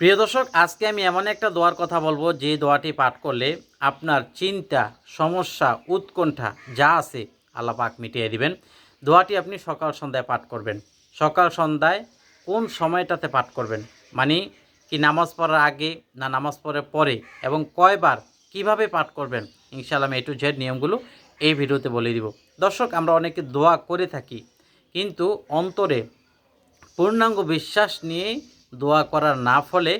প্রিয় দর্শক, আজকে আমি এমন একটা দোয়ার কথা বলব, যে দোয়াটি পাঠ করলে আপনার চিন্তা, সমস্যা, উৎকণ্ঠা যা আছে আল্লাহ পাক মিটিয়ে দিবেন। দোয়াটি আপনি সকাল সন্ধ্যায় পাঠ করবেন। সকাল সন্ধ্যায় কোন সময়টাতে পাঠ করবেন? মানে কি নামাজ পড়ার আগে না নামাজ পড়ার পরে? এবং কয়বার কীভাবে পাঠ করবেন? ইনশাআল্লাহ আমি এ টু জেড নিয়মগুলো এই ভিডিওতে বলে দিব। দর্শক, আমরা অনেকে দোয়া করে থাকি, কিন্তু অন্তরে পূর্ণাঙ্গ বিশ্বাস নিয়ে দোয়া করার না ফলে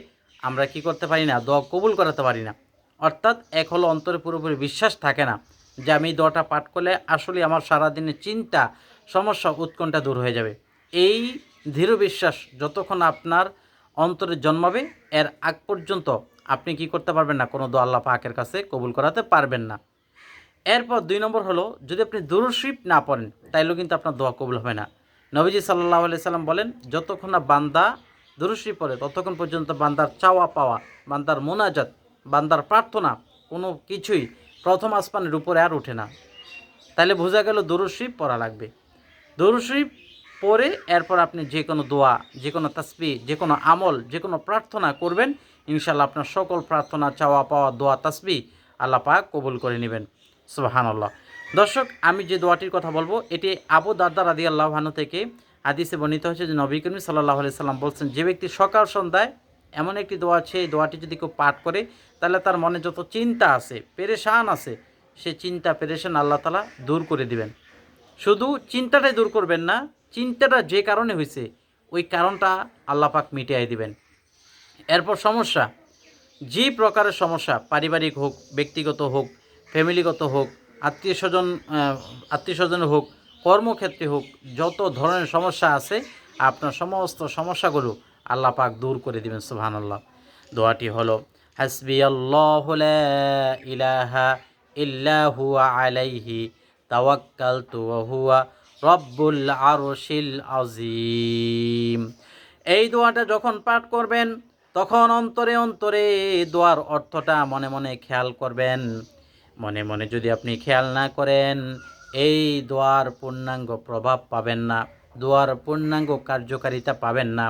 আমরা কি করতে পারি না, দোয়া কবুল করাতে পারি না। অর্থাৎ এক হলো অন্তরে পুরোপুরি বিশ্বাস থাকে না যে আমি দোয়াটা পাঠ করলে আসলে আমার সারাদিনের চিন্তা, সমস্যা, উৎকণ্ঠা দূর হয়ে যাবে। এই দৃঢ় বিশ্বাস যতক্ষণ আপনার অন্তরে জন্মাবে, এর আগ পর্যন্ত আপনি কি করতে পারবেন না, কোনো দোয়া আল্লাহ পাকের কাছে কবুল করাতে পারবেন না। এরপর দুই নম্বর হলো, যদি আপনি দুরুশিপ না পড়েন, তাইলেও কিন্তু আপনার দোয়া কবুল হবে না। নবীজি সাল্লাহ আলি সাল্লাম বলেন, যতক্ষণ না বান্দা দুরুশি পড়ে, ততক্ষণ পর্যন্ত বান্দার চাওয়া পাওয়া, বান্দার মোনাজাত, বান্দার প্রার্থনা কোনো কিছুই প্রথম আসমানের উপরে আর ওঠে না। তাহলে বোঝা গেল দুরুশিপ পড়া লাগবে। দুরুশিপ পরে এরপর আপনি যে কোনো দোয়া, যে কোনো তাসবি যে কোনো আমল, যে কোনো প্রার্থনা করবেন ইনশাল্লাহ আপনার সকল প্রার্থনা, চাওয়া পাওয়া, দোয়া তাসবি আল্লাহ কবুল করে নেবেন। সুবাহানাল্লাহ। দর্শক, আমি যে দোয়াটির কথা বলব, এটি আবু দারদা রাদি আল্লাহানু থেকে হাদিসে বর্ণিত হয়েছে যে নবী করিম সাল্লাহ আলি সাল্লাম বলছেন, যে ব্যক্তি সকাল সন্ধ্যায় এমন একটি দোয়া আছে এই দোয়াটি যদি কেউ পাঠ করে, তাহলে তার মনে যত চিন্তা আছে, পেরেশান আছে, সে চিন্তা, পেরেশান আল্লাহ তালা দূর করে দিবেন। শুধু চিন্তাটাই দূর করবেন না, চিন্তাটা যে কারণে হয়েছে, ওই কারণটা আল্লাহ পাক মিটিয়ে দিবেন। এরপর সমস্যা, যে প্রকারের সমস্যা, পারিবারিক হোক, ব্যক্তিগত হোক, ফ্যামিলিগত হোক, আত্মীয় স্বজন আত্মীয় স্বজনের হোক কর্মক্ষেত্রে হোক, যত ধরনের সমস্যা আছে, আপনার সমস্ত সমস্যাগুলো আল্লাহ পাক দূর করে দিবেন সুবহান আল্লাহ দোয়াটি হলো হাসবি আল্লাহ ইলাহা আলাইহি তাওয়াক্কালতু ওয়া রব্বুল আরশিল আজিম এই দোয়াটা যখন পাঠ করবেন, তখন অন্তরে অন্তরে দোয়ার অর্থটা মনে মনে খেয়াল করবেন। মনে মনে যদি আপনি খেয়াল না করেন এই দোয়ার পূর্ণাঙ্গ প্রভাব পাবেন না। দোয়ার পূর্ণাঙ্গ কার্যকারিতা পাবেন না।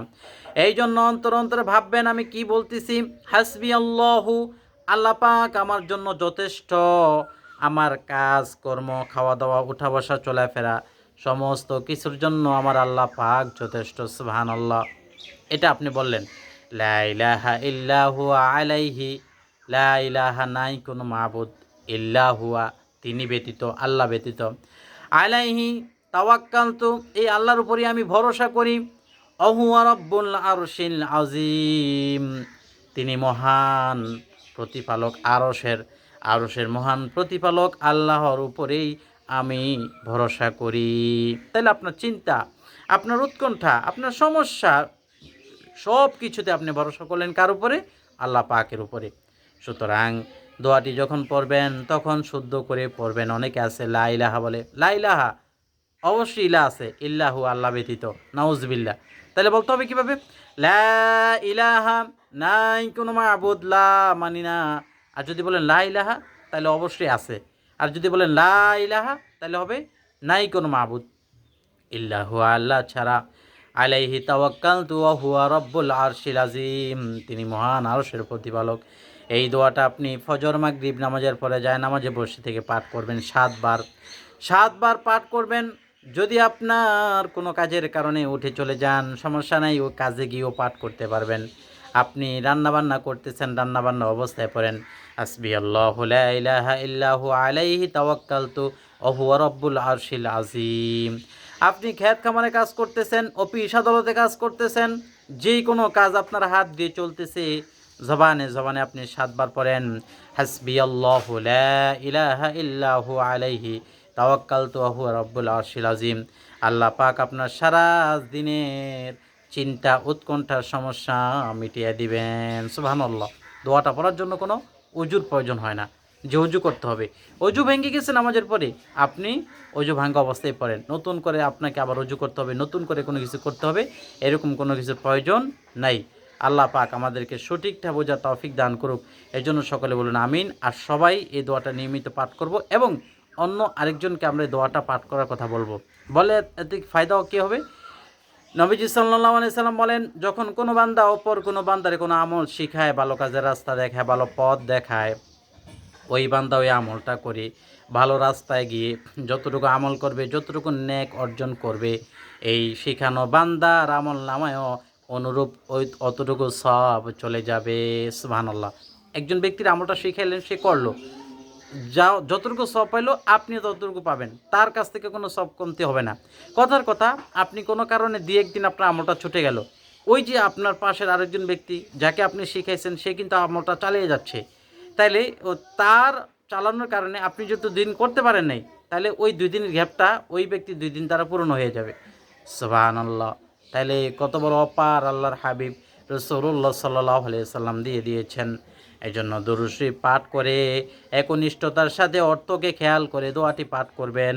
এই জন্য অন্তর অন্তরে ভাববেন, আমি কি বলতেছি? হাসবি আল্লাহু, আল্লাহ পাক আমার জন্য যথেষ্ট। আমার কাজ, কর্ম খাওয়া দাওয়া উঠা বসা চলাফেরা সমস্ত কিছুর জন্য আমার আল্লাহ পাক যথেষ্ট সুবহান আল্লাহ এটা আপনি বললেন, লা ইলাহা ইল্লাহু আলাইহি, লা ইলাহা নাই, কোনো মাবুদ ইল্লাহুয়া তিনি ব্যতীত, আল্লাহ ব্যতীত। আলাইহি তাওয়াক্কালতু, এই আল্লাহর উপরই আমি ভরসা করি। অহুয়া রব্বুল আরশিল আজিম তিনি মহান প্রতিপালক, আরশের আরশের মহান প্রতিপালক, আল্লাহর উপরেই আমি ভরসা করি। তাহলে আপনার চিন্তা, আপনার উৎকণ্ঠা, আপনার সমস্যা সব কিছুতে আপনি ভরসা করলেন কার উপরে? আল্লাহ পাকের উপরে। সুতরাং দোয়াটি যখন পড়বেন, তখন শুদ্ধ করে পড়বেন। অনেকে আছে, লা ইলাহা বলে। লা ইলাহা, অবশ্যই ইলা আছে। ইল্লাহু আল্লাহ ব্যতীত। নাউজবিল্লা তাহলে বলতে হবে কীভাবে? লা ইলাহা নাই, কোনো মাবুদ, লা মানি না। আর যদি বলেন লা ইলাহা, তাহলে অবশ্যই আছে। আর যদি বলেন লা ইলাহা, তাহলে হবে নাই কোনো মাবুদ। ইল্লাহু আল্লাহ ছাড়া আলাইহি তাওয়াক্কাল তু হুয়া রব্বুল আরশিল আজিম। তিনি মহান আরশের প্রতিপালক। এই দোয়াটা আপনি ফজর, মাগরিব নামাজের পরে যায় নামাজে বসে থেকে পাঠ করবেন, সাতবার। সাতবার পাঠ করবেন, যদি আপনার কোনো কাজের কারণে উঠে চলে যান, সমস্যা নাই, ও কাজে গিয়েও পাঠ করতে পারবেন। আপনি রান্নাবান্না করতেছেন, রান্নাবান্না অবস্থায় পড়েন। আসবি আল্লাহ ইলাহা ইল্লাহু আলাইহি তাওয়াক্কালতু ওয়া হুয়া রব্বুল আরশিল আজিম আপনি খ্যাত খামারে কাজ করতেছেন, অফিস আদালতে কাজ করতেছেন যে কোনো কাজ আপনার হাত দিয়ে চলতেছে জবানে জবানে আপনি সাতবার পড়েন হাসবি আল্লাহ ইলাহা ইল্লাহু আলাইহি তাওয়াক্কালতু ওয়া হুয়া রব্বুল আরশিল আজিম আল্লাহ পাক আপনার সারা দিনের চিন্তা, উৎকণ্ঠার সমস্যা মিটিয়ে দিবেন। সুবহানাল্লাহ। দোয়াটা পড়ার জন্য কোনো উজুর প্রয়োজন হয় না। যে অজু করতে হবে। অজু ভেঙে গেছে নামাজের পরে। আপনি অজু ভাঙ্গা অবস্থায় পড়েন। নতুন করে আপনাকে আবার অজু করতে হবে। নতুন করে কোনো কিছু করতে হবে। এরকম কোনো কিছুর প্রয়োজন নাই। আল্লাহ পাক আমাদেরকে সঠিকটা বোঝা তৌফিক দান করুক। এই জন্য সকলে বলুন আমিন। আর সবাই এই দোয়াটা নিয়মিত পাঠ করব এবং অন্য আরেকজনকে আমরা এই দোয়াটা পাঠ করার কথা বলব। বলে এতে ফায়দাও কী হবে? নবীজি সাল্লাহ সাল্লাম বলেন, যখন কোনো বান্দা অপর কোনো বান্দারে কোনো আমল শিখায়, ভালো কাজের রাস্তা দেখায়, ভালো পথ দেখায়, ওই বান্দা ওই আমলটা করে, ভালো রাস্তায় গিয়ে যতটুকু আমল করবে, যতটুকু ন্যাক অর্জন করবে, এই শিখানো বান্দার আমল নামায়ও অনুরূপ ওই অতটুকু সব চলে যাবে, সুবহানাল্লাহ। একজন ব্যক্তির আমলটা শিখাইলেন সে করল। যা যতটুকু সব পাইলো, আপনি ততটুকু পাবেন। তার কাছ থেকে কোনো সব কমতি হবে না। কথার কথা, আপনি কোনো কারণে দিয়ে একদিন আপনার আমলটা ছুটে গেল। ওই যে আপনার পাশের আরেকজন ব্যক্তি, যাকে আপনি শিখাইছেন, সে কিন্তু আমলটা চালিয়ে যাচ্ছে। তাইলে ও তার চালানোর কারণে আপনি যদি দিন করতে পারেন নাই তাহলে ওই দুই দিনের গ্যাপটা ওই ব্যক্তি দুই দিন দ্বারা পূরণ হয়ে যাবে। সুবাহান আল্লাহ তাইলে কত বড় অপার আল্লাহর হাবিব রসৌল্লা সাল্লাহ সাল্লাম দিয়ে দিয়েছেন। এই জন্য দুরুশ্রী পাঠ করে, একনিষ্ঠতার সাথে অর্থকে খেয়াল করে দোয়াটি পাঠ করবেন।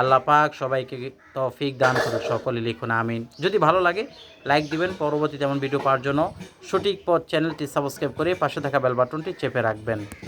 আল্লাহ পাক সবাইকে তৌফিক দান করে সকলে লিখুন আমিন। যদি ভালো লাগে, লাইক দিবেন। পরবর্তী তেমন ভিডিও পাওয়ার জন্য সঠিক পথ চ্যানেলটি সাবস্ক্রাইব করে পাশে থাকা বেল বাটনটি চেপে রাখবেন।